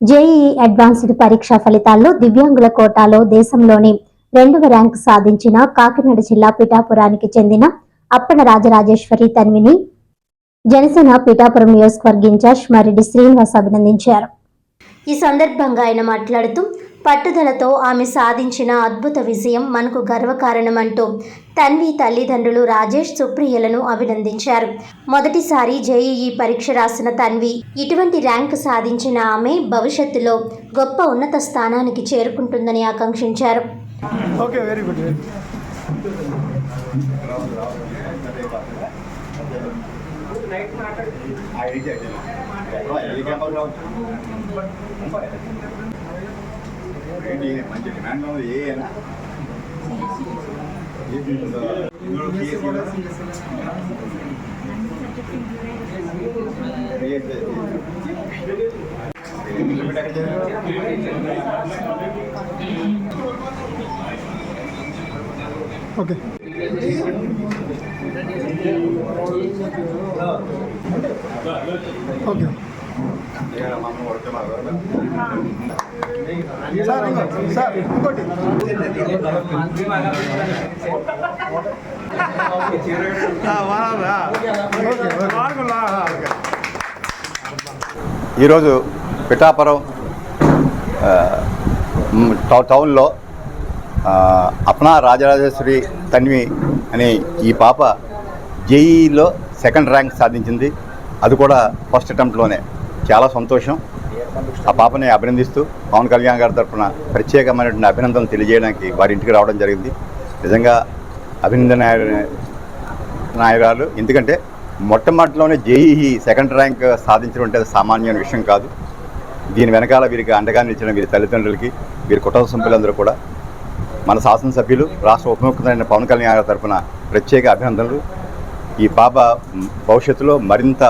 JEE advanced పరీక్ష ఫలితాల్లో దివ్యాంగుల కోటాలో దేశంలోని రెండవ ర్యాంకు సాధించిన కాకినాడ జిల్లా పిఠాపురానికి చెందిన అప్పన రాజరాజేశ్వరి తన్విని జనసేన పిఠాపురం నియోజకవర్గ ఇన్ఛార్జ్ మరెడ్డి శ్రీనివాస్ అభినందించారు. ఈ సందర్భంగా ఆయన మాట్లాడుతూ పట్టుదలతో ఆమె సాధించిన అద్భుత విజయం మనకు గర్వకారణమంటూ తన్వి తల్లిదండ్రులు రాజేష్ సుప్రియలను అభినందించారు. మొదటిసారి జేఈఈ పరీక్ష రాసిన తన్వి ఇటువంటి ర్యాంకు సాధించిన ఆమె భవిష్యత్తులో గొప్ప ఉన్నత స్థానానికి చేరుకుంటుందని ఆకాంక్షించారు. ఓకే వెరీ గుడ్ వెరీ ఏంటి మంచి డిమాండ్ ఉంది ఏ అయినా ఓకే ఓకే? సార్ సార్ ఇంకోటి. ఈరోజు పిఠాపురం టౌన్లో అప్నా రాజరాజేశ్వరి తన్వి అనే ఈ పాప జేఈలో సెకండ్ ర్యాంక్ సాధించింది. అది కూడా ఫస్ట్ అటెంప్ట్లోనే. చాలా సంతోషం. ఆ పాపని అభినందిస్తూ పవన్ కళ్యాణ్ గారి తరఫున ప్రత్యేకమైనటువంటి అభినందనలు తెలియజేయడానికి వారి ఇంటికి రావడం జరిగింది. నిజంగా అభినందన నాయకురాలు. ఎందుకంటే మొట్టమొదటిలోనే జేఈఈ సెకండ్ ర్యాంక్ సాధించడం అంటే సామాన్యమైన విషయం కాదు. దీని వెనకాల వీరికి అండగా నిలిచిన వీరి తల్లిదండ్రులకి వీరి కుటుంబ సభ్యులందరూ కూడా మన శాసనసభ్యులు రాష్ట్ర ఉప ముఖ్యమంత్రి పవన్ కళ్యాణ్ గారి తరఫున ప్రత్యేక అభినందనలు. ఈ పాప భవిష్యత్తులో మరింత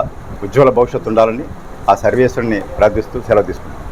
ఉజ్వల భవిష్యత్తు ఉండాలని ఆ సర్వేశ్వరుని ప్రార్థిస్తూ సెలవు తీసుకుంటాం